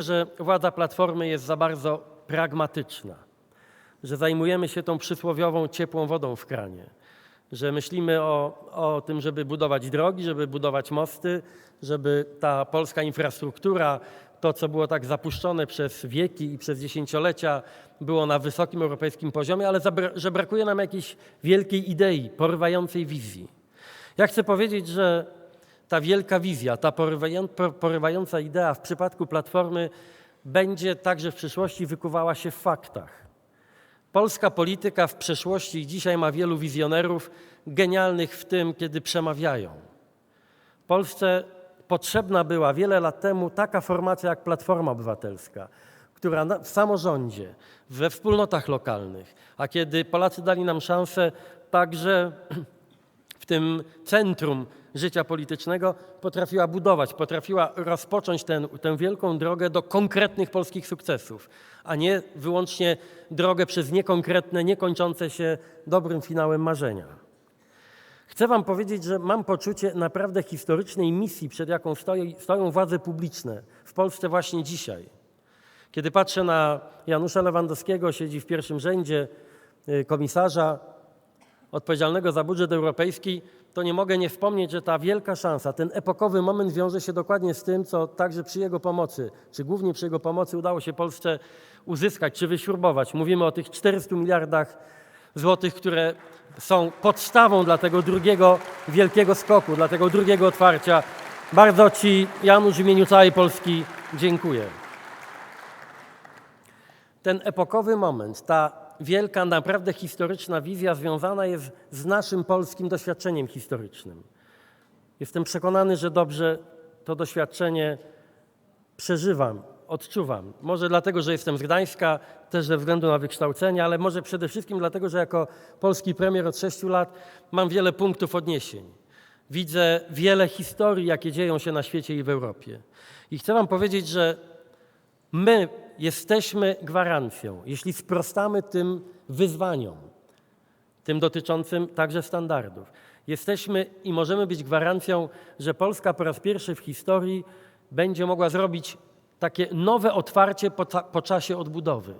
że władza Platformy jest za bardzo pragmatyczna, że zajmujemy się tą przysłowiową ciepłą wodą w kranie, że myślimy o, o tym, żeby budować drogi, żeby budować mosty, żeby ta polska infrastruktura, to co było tak zapuszczone przez wieki i przez dziesięciolecia, było na wysokim europejskim poziomie, ale że brakuje nam jakiejś wielkiej idei, porywającej wizji. Ja chcę powiedzieć, że ta wielka wizja, ta porywają- por- porywająca idea w przypadku Platformy będzie także w przyszłości wykuwała się w faktach. Polska polityka w przeszłości i dzisiaj ma wielu wizjonerów genialnych w tym, kiedy przemawiają. Polsce potrzebna była wiele lat temu taka formacja jak Platforma Obywatelska, która w samorządzie, we wspólnotach lokalnych, a kiedy Polacy dali nam szansę także w tym centrum życia politycznego potrafiła budować, potrafiła rozpocząć ten, tę wielką drogę do konkretnych polskich sukcesów, a nie wyłącznie drogę przez niekonkretne, niekończące się dobrym finałem marzenia. Chcę Wam powiedzieć, że mam poczucie naprawdę historycznej misji, przed jaką stoją władze publiczne w Polsce właśnie dzisiaj. Kiedy patrzę na Janusza Lewandowskiego, siedzi w pierwszym rzędzie y, komisarza odpowiedzialnego za budżet europejski, to nie mogę nie wspomnieć, że ta wielka szansa, ten epokowy moment wiąże się dokładnie z tym, co także przy jego pomocy, czy głównie przy jego pomocy udało się Polsce uzyskać, czy wyśrubować. Mówimy o tych 400 miliardach złotych, które są podstawą dla tego drugiego wielkiego skoku, dla tego drugiego otwarcia. Bardzo Ci, Janusz, w imieniu całej Polski dziękuję ten epokowy moment, ta wielka, naprawdę historyczna wizja związana jest z naszym polskim doświadczeniem historycznym. Jestem przekonany, że dobrze to doświadczenie przeżywam, odczuwam. Może dlatego, że jestem z Gdańska, też ze względu na wykształcenie, ale może przede wszystkim dlatego, że jako polski premier od sześciu lat mam wiele punktów odniesień. Widzę wiele historii, jakie dzieją się na świecie i w Europie. I chcę Wam powiedzieć, że My jesteśmy gwarancją, jeśli sprostamy tym wyzwaniom, tym dotyczącym także standardów. Jesteśmy i możemy być gwarancją, że Polska po raz pierwszy w historii będzie mogła zrobić takie nowe otwarcie po, po czasie odbudowy.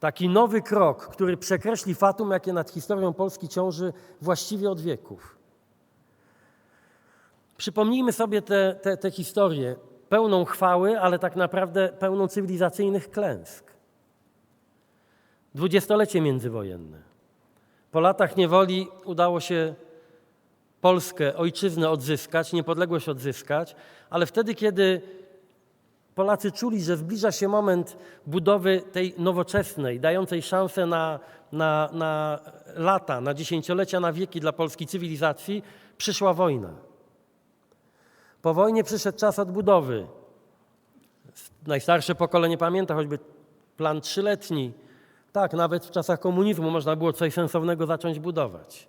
Taki nowy krok, który przekreśli fatum, jakie nad historią Polski ciąży właściwie od wieków. Przypomnijmy sobie tę te, te historię, pełną chwały, ale tak naprawdę pełną cywilizacyjnych klęsk. Dwudziestolecie międzywojenne. Po latach niewoli udało się Polskę, ojczyznę odzyskać, niepodległość odzyskać, ale wtedy, kiedy Polacy czuli, że zbliża się moment budowy tej nowoczesnej, dającej szansę na, na, na lata, na dziesięciolecia, na wieki dla polskiej cywilizacji, przyszła wojna. Po wojnie przyszedł czas odbudowy. Najstarsze pokolenie pamięta choćby plan trzyletni. Tak, nawet w czasach komunizmu można było coś sensownego zacząć budować.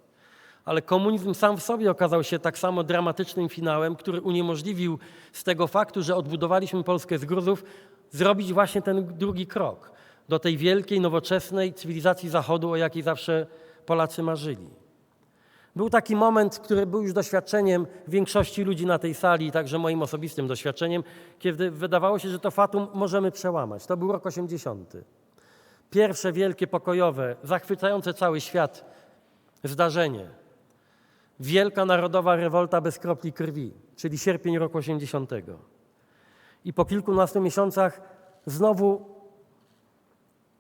Ale komunizm sam w sobie okazał się tak samo dramatycznym finałem, który uniemożliwił z tego faktu, że odbudowaliśmy Polskę z gruzów, zrobić właśnie ten drugi krok do tej wielkiej, nowoczesnej cywilizacji Zachodu, o jakiej zawsze Polacy marzyli. Był taki moment, który był już doświadczeniem większości ludzi na tej sali, także moim osobistym doświadczeniem, kiedy wydawało się, że to fatum możemy przełamać. To był rok 80. Pierwsze wielkie pokojowe, zachwycające cały świat zdarzenie. Wielka narodowa rewolta bez kropli krwi, czyli sierpień roku 80. I po kilkunastu miesiącach znowu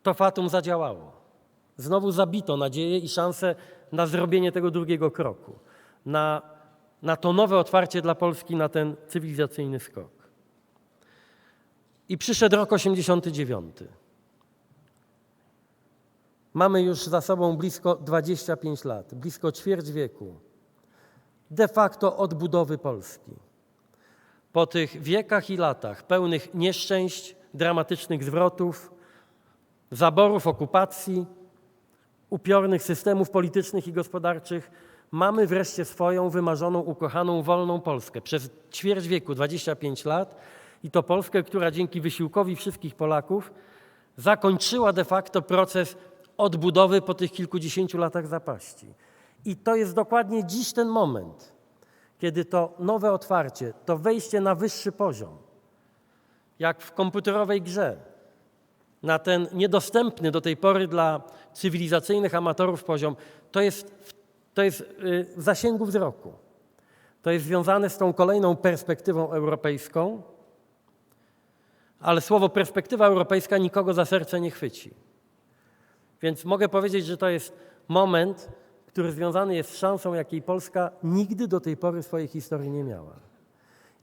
to fatum zadziałało. Znowu zabito nadzieję i szansę na zrobienie tego drugiego kroku, na, na to nowe otwarcie dla Polski, na ten cywilizacyjny skok. I przyszedł rok 89. Mamy już za sobą blisko 25 lat, blisko ćwierć wieku de facto odbudowy Polski. Po tych wiekach i latach pełnych nieszczęść, dramatycznych zwrotów, zaborów, okupacji, upiornych systemów politycznych i gospodarczych, mamy wreszcie swoją wymarzoną, ukochaną, wolną Polskę. Przez ćwierć wieku, 25 lat i to Polskę, która dzięki wysiłkowi wszystkich Polaków zakończyła de facto proces odbudowy po tych kilkudziesięciu latach zapaści. I to jest dokładnie dziś ten moment, kiedy to nowe otwarcie, to wejście na wyższy poziom jak w komputerowej grze, na ten niedostępny do tej pory dla cywilizacyjnych amatorów poziom, to jest, to jest y, w zasięgu wzroku. To jest związane z tą kolejną perspektywą europejską, ale słowo perspektywa europejska nikogo za serce nie chwyci. Więc mogę powiedzieć, że to jest moment, który związany jest z szansą, jakiej Polska nigdy do tej pory w swojej historii nie miała.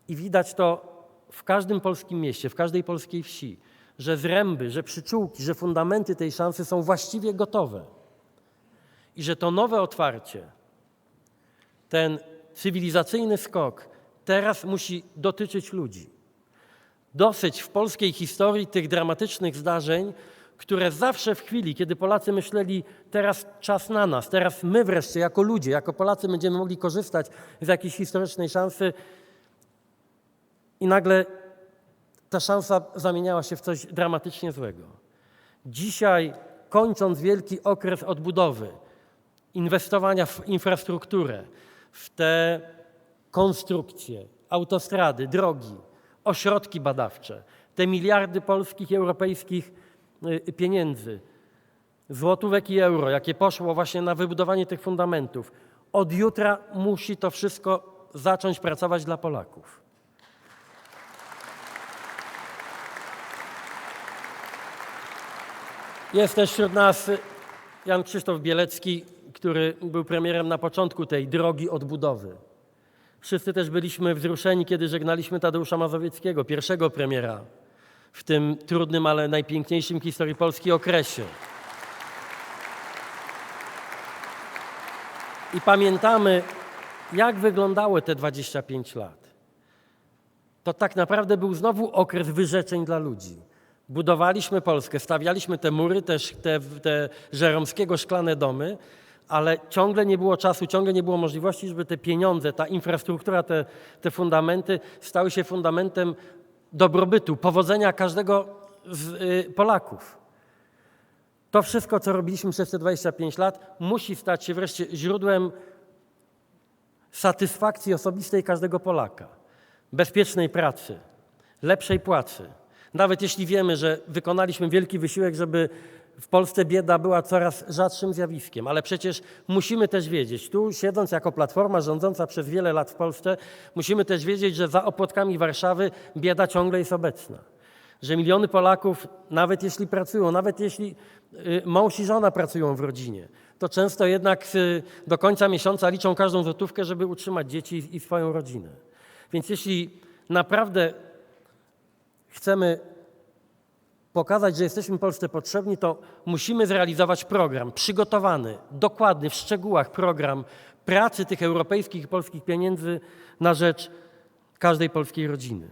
I widać to w każdym polskim mieście, w każdej polskiej wsi, że zręby, że przyczółki, że fundamenty tej szansy są właściwie gotowe. I że to nowe otwarcie, ten cywilizacyjny skok teraz musi dotyczyć ludzi. Dosyć w polskiej historii tych dramatycznych zdarzeń, które zawsze w chwili, kiedy Polacy myśleli, teraz czas na nas, teraz my wreszcie jako ludzie, jako Polacy będziemy mogli korzystać z jakiejś historycznej szansy, i nagle ta szansa zamieniała się w coś dramatycznie złego. Dzisiaj, kończąc wielki okres odbudowy, inwestowania w infrastrukturę, w te konstrukcje, autostrady, drogi, ośrodki badawcze, te miliardy polskich i europejskich y, pieniędzy, złotówek i euro, jakie poszło właśnie na wybudowanie tych fundamentów, od jutra musi to wszystko zacząć pracować dla Polaków. Jest też wśród nas Jan Krzysztof Bielecki, który był premierem na początku tej drogi odbudowy. Wszyscy też byliśmy wzruszeni, kiedy żegnaliśmy Tadeusza Mazowieckiego, pierwszego premiera w tym trudnym, ale najpiękniejszym w historii Polski okresie. I pamiętamy, jak wyglądały te 25 lat. To tak naprawdę był znowu okres wyrzeczeń dla ludzi. Budowaliśmy Polskę, stawialiśmy te mury, też te, te żeromskiego szklane domy, ale ciągle nie było czasu, ciągle nie było możliwości, żeby te pieniądze, ta infrastruktura, te, te fundamenty stały się fundamentem dobrobytu, powodzenia każdego z y, Polaków. To wszystko, co robiliśmy przez te 25 lat, musi stać się wreszcie źródłem satysfakcji osobistej każdego Polaka, bezpiecznej pracy, lepszej płacy. Nawet jeśli wiemy, że wykonaliśmy wielki wysiłek, żeby w Polsce bieda była coraz rzadszym zjawiskiem, ale przecież musimy też wiedzieć, tu siedząc jako platforma rządząca przez wiele lat w Polsce, musimy też wiedzieć, że za opłotkami Warszawy bieda ciągle jest obecna. Że miliony Polaków, nawet jeśli pracują, nawet jeśli y, mąż i żona pracują w rodzinie, to często jednak y, do końca miesiąca liczą każdą złotówkę, żeby utrzymać dzieci i- i swoją rodzinę. Więc jeśli naprawdę chcemy pokazać, że jesteśmy Polsce potrzebni, to musimy zrealizować program przygotowany, dokładny, w szczegółach program pracy tych europejskich i polskich pieniędzy na rzecz każdej polskiej rodziny.